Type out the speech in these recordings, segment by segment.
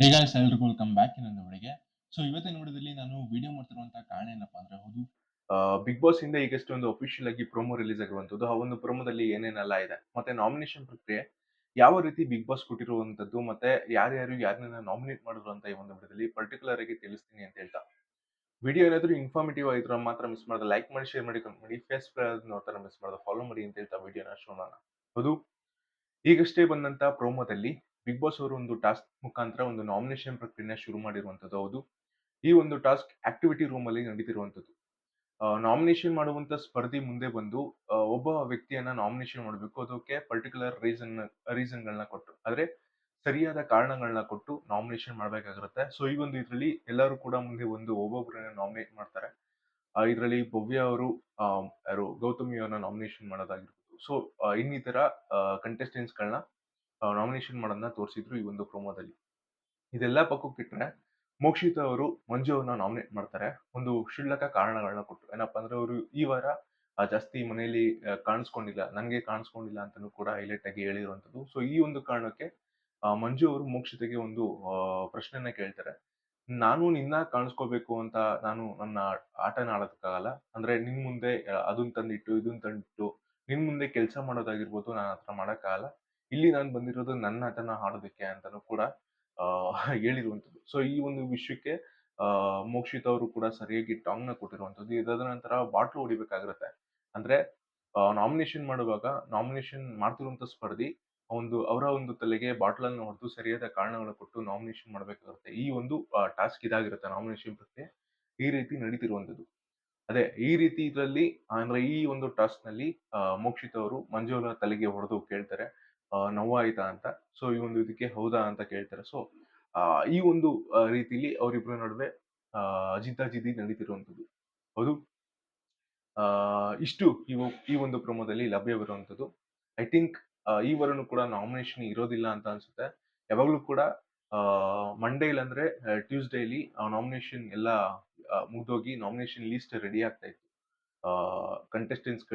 ಹೇ guys ಎಲ್ರಿಗೂ welcome back ಇನ್ನೊಂದು ವಿಡಿಯೋಗೆ ಸೊ ಇವತ್ತಿನ ವಿಡಿಯೋದಲ್ಲಿ ನಾನು ವಿಡಿಯೋ ಮಾಡ್ತಿರುವಂತ ಕಾರಣ ಏನಪ್ಪಾ ಅಂದ್ರೆ ಹೌದು ಬಿಗ್ ಬಾಸ್ ಇಂದ ಈಗಷ್ಟೇ ಒಂದು ಅಫಿಷಿಯಲ್ ಆಗಿ ಪ್ರೊಮೋ ರಿಲೀಸ್ ಆಗಿರುವಂತದ್ದು. ಆ ಒಂದು ಪ್ರೊಮೋದಲ್ಲಿ ಏನೇನೆಲ್ಲ ಇದೆ, ಮತ್ತೆ ನಾಮಿನೇಷನ್ ಪ್ರಕ್ರಿಯೆ, ಯಾವ ರೀತಿ ಬಿಗ್ ಬಾಸ್ ಕೊಟ್ಟಿರುವಂತದ್ದು, ಮತ್ತೆ ಯಾರ್ಯಾರು ಯಾರನ್ನ ನಾಮಿನೇಟ್ ಮಾಡಿದ್ರು ಅಂತ ಈ ಒಂದು ವಿಡಿಯೋದಲ್ಲಿ ಪರ್ಟಿಕ್ಯುಲರ್ ಆಗಿ ತಿಳಿಸ್ತೀನಿ ಅಂತ ಹೇಳ್ತಾ. ವಿಡಿಯೋ ಏನಾದ್ರು ಇನ್ಫಾರ್ಮೇಟಿವ್ ಆಗಿದ್ರೆ ಮಾತ್ರ ಮಿಸ್ ಮಾಡಿದ. ಲೈಕ್ ಮಾಡಿ ಶೇರ್ ಮಾಡಿ ಕಮೆಂಟ್ ಮಾಡಿ. ಫೇಸ್ ನೋಡ್ತಾರೆ ಮಿಸ್ ಮಾಡೋದು. ಫಾಲೋ ಮಾಡಿ ಅಂತ ಹೇಳ್ತಾ ವಿಡಿಯೋನ ಶೋಣ ಹೌದು, ಈಗಷ್ಟೇ ಬಂದಂತ ಪ್ರೋಮೋದಲ್ಲಿ ಬಿಗ್ ಬಾಸ್ ಅವರು ಒಂದು ಟಾಸ್ಕ್ ಮುಖಾಂತರ ಒಂದು ನಾಮಿನೇಷನ್ ಪ್ರಕ್ರಿಯೆ ಶುರು ಮಾಡಿರುವಂತದ್ದು ಹೌದು. ಈ ಒಂದು ಟಾಸ್ಕ್ ಆಕ್ಟಿವಿಟಿ ರೂಮ್ ಅಲ್ಲಿ ನಡೀತಿರುವಂತದ್ದು ನಾಮಿನೇಷನ್ ಮಾಡುವಂತ ಸ್ಪರ್ಧಿ ಮುಂದೆ ಬಂದು ಒಬ್ಬ ವ್ಯಕ್ತಿಯನ್ನ ನಾಮಿನೇಷನ್ ಮಾಡಬೇಕು. ಅದಕ್ಕೆ ಪರ್ಟಿಕ್ಯುಲರ್ ರೀಸನ್ ರೀಸನ್ ಗಳನ್ನ ಕೊಟ್ಟು, ಆದ್ರೆ ಸರಿಯಾದ ಕಾರಣಗಳನ್ನ ಕೊಟ್ಟು ನಾಮಿನೇಷನ್ ಮಾಡ್ಬೇಕಾಗಿರುತ್ತೆ. ಸೊ ಈ ಒಂದು ಇದರಲ್ಲಿ ಎಲ್ಲರೂ ಕೂಡ ಮುಂದೆ ಒಂದು ಒಬ್ಬೊಬ್ಬರನ್ನ ನಾಮಿನೇಟ್ ಮಾಡ್ತಾರೆ. ಇದರಲ್ಲಿ ಭವ್ಯ ಅವರು ಯಾರು ಗೌತಮಿ ಅವ್ರನ್ನ ನಾಮಿನೇಷನ್ ಮಾಡೋದಾಗಿರ್ಬೋದು. ಸೊ ಇನ್ನಿತರ ಕಂಟೆಸ್ಟೆಂಟ್ಸ್ ಗಳನ್ನ ನಾಮಿನೇಷನ್ ಮಾಡೋದನ್ನ ತೋರಿಸಿದ್ರು ಈ ಒಂದು ಪ್ರೋಮೋದಲ್ಲಿ ಇದೆಲ್ಲ ಪಕ್ಕಕ್ಕಿಟ್ರೆ ಮೋಕ್ಷಿತ ಅವರು ಮಂಜು ಅವ್ರನ್ನ ನಾಮಿನೇಟ್ ಮಾಡ್ತಾರೆ. ಒಂದು ಕ್ಷುಲ್ಲಕ ಕಾರಣಗಳನ್ನ ಕೊಟ್ಟು ಏನಪ್ಪಾ ಅಂದ್ರೆ ಅವರು ಈ ವಾರ ಜಾಸ್ತಿ ಮನೆಯಲ್ಲಿ ಕಾಣಿಸ್ಕೊಂಡಿಲ್ಲ. ನನಗೆ ಕಾಣಿಸ್ಕೊಂಡಿಲ್ಲ ಅಂತಾನೂ ಕೂಡ ಹೈಲೈಟ್ ಆಗಿ ಹೇಳಿರುವಂತದ್ದು ಸೊ ಈ ಒಂದು ಕಾರಣಕ್ಕೆ ಮಂಜು ಅವರು ಮೋಕ್ಷಿತಗೆ ಒಂದು ಪ್ರಶ್ನೆನ ಕೇಳ್ತಾರೆ. ನಾನು ನಿನ್ನ ಕಾಣಿಸ್ಕೋಬೇಕು ಅಂತ ನಾನು ನನ್ನ ಆಟನ ಆಡೋದಕ್ಕಾಗಲ್ಲ. ಅಂದ್ರೆ ನಿನ್ ಮುಂದೆ ಅದನ್ನ ಅದನ್ ತಂದಿಟ್ಟು ಇದನ್ನ ತಂದಿಟ್ಟು, ನಿನ್ ಮುಂದೆ ಕೆಲಸ ಮಾಡೋದಾಗಿರ್ಬೋದು, ನಾನು ಹತ್ರ ಮಾಡಕ್ಕಾಗಲ್ಲ. ಇಲ್ಲಿ ನಾನು ಬಂದಿರೋದು ನನ್ನ ಆಟನ ಆಡೋದಕ್ಕೆ ಅಂತಾನೂ ಕೂಡ ಆ, ಹೇಳಿರುವಂತದ್ದು ಸೊ ಈ ಒಂದು ವಿಷಯಕ್ಕೆ ಮೋಕ್ಷಿತ್ ಅವರು ಕೂಡ ಸರಿಯಾಗಿ ಟಾಂಗ್ನ ಕೊಟ್ಟಿರುವಂತದ್ದು ಇದಾದ ನಂತರ ಬಾಟ್ಲು ಹೊಡಿಬೇಕಾಗಿರುತ್ತೆ. ಅಂದ್ರೆ ನಾಮಿನೇಷನ್ ಮಾಡುವಾಗ ನಾಮಿನೇಷನ್ ಮಾಡ್ತಿರುವಂತ ಸ್ಪರ್ಧಿ ಒಂದು ಅವರ ಒಂದು ತಲೆಗೆ ಬಾಟ್ಲ್ ಅನ್ನು ಹೊಡೆದು ಸರಿಯಾದ ಕಾರಣಗಳನ್ನು ಕೊಟ್ಟು ನಾಮಿನೇಷನ್ ಮಾಡಬೇಕಾಗುತ್ತೆ ಈ ಒಂದು ಟಾಸ್ಕ್ ಇದಾಗಿರುತ್ತೆ ನಾಮಿನೇಷನ್ ಪ್ರಕ್ರಿಯೆ. ಈ ರೀತಿ ನಡೀತಿರುವಂಥದ್ದು. ಅದೇ ಈ ರೀತಿ ಇದರಲ್ಲಿ ಅಂದ್ರೆ ಈ ಒಂದು ಟಾಸ್ಕ್ನಲ್ಲಿ ಮೋಕ್ಷಿತ್ ಅವರು ಮಂಜುಳ ತಲೆಗೆ ಹೊಡೆದು ಕೇಳ್ತಾರೆ. ನೋವಾಯ್ತಾ ಅಂತ. ಸೊ ಈ ಒಂದು ಇದಕ್ಕೆ ಹೌದಾ ಅಂತ ಕೇಳ್ತಾರೆ. ಸೊ ಈ ಒಂದು ರೀತಿಲಿ ಅವರಿಬ್ಬರ ನಡುವೆ ಜಿದ್ದಾಜಿದ್ದಿ ನಡೀತಿರುವಂಥದ್ದು. ಹೌದು? ಇಷ್ಟು ಈ ಈ ಒಂದು ಪ್ರೊಮೋದಲ್ಲಿ ಲಭ್ಯವಿರುವಂಥದ್ದು ಐ ಥಿಂಕ್ ಈ ಕೂಡ ನಾಮಿನೇಷನ್ ಇರೋದಿಲ್ಲ ಅಂತ ಅನ್ಸುತ್ತೆ. ಯಾವಾಗ್ಲೂ ಕೂಡ ಮಂಡೇ ಇಲ್ಲಾಂದ್ರೆ ಟ್ಯೂಸ್ಡೇಲಿ ನಾಮಿನೇಷನ್ ಎಲ್ಲ ಮುಗ್ದೋಗಿ ನಾಮಿನೇಷನ್ ಲಿಸ್ಟ್ ರೆಡಿ ಆಗ್ತಾ ಇತ್ತು. ಕಂಟೆಸ್ಟೆಂಟ್ಸ್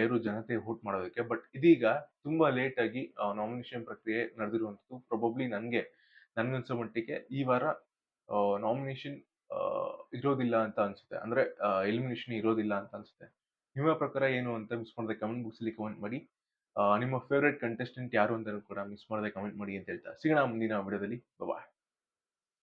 ಯಾರು ಜನತೆ ವೋಟ್ ಮಾಡೋದಕ್ಕೆ. ಬಟ್ ಇದೀಗ ತುಂಬಾ ಲೇಟ್ ಆಗಿ ನಾಮಿನೇಷನ್ ಪ್ರಕ್ರಿಯೆ ನಡೆದಿರುವಂತದ್ದು ಪ್ರೊಬಬ್ಲಿ ನನ್ಗೆ ನನ್ಗನ್ಸೋ ಮಟ್ಟಿಗೆ ಈ ವಾರ ನಾಮಿನೇಷನ್ ಇರೋದಿಲ್ಲ ಅಂತ ಅನ್ಸುತ್ತೆ. ಅಂದ್ರೆ ಎಲಿಮಿನೇಷನ್ ಇರೋದಿಲ್ಲ ಅಂತ ಅನ್ಸುತ್ತೆ. ನಿಮ್ಮ ಪ್ರಕಾರ ಏನು ಅಂತ ಮಿಸ್ ಮಾಡದೆ ಕಮೆಂಟ್ ಬಾಕ್ಸ್ ಅಲ್ಲಿ ಕಮೆಂಟ್ ಮಾಡಿ. ನಿಮ್ಮ ಫೇವ್ರೆಟ್ ಕಂಟೆಸ್ಟೆಂಟ್ ಯಾರು ಅಂತ ಕೂಡ ಮಿಸ್ ಮಾಡದೆ ಕಮೆಂಟ್ ಮಾಡಿ ಅಂತ ಹೇಳ್ತಾ. ಸಿಗೋಣ ಮುಂದಿನ ವಿಡಿಯೋದಲ್ಲಿ. ಬಾಯ್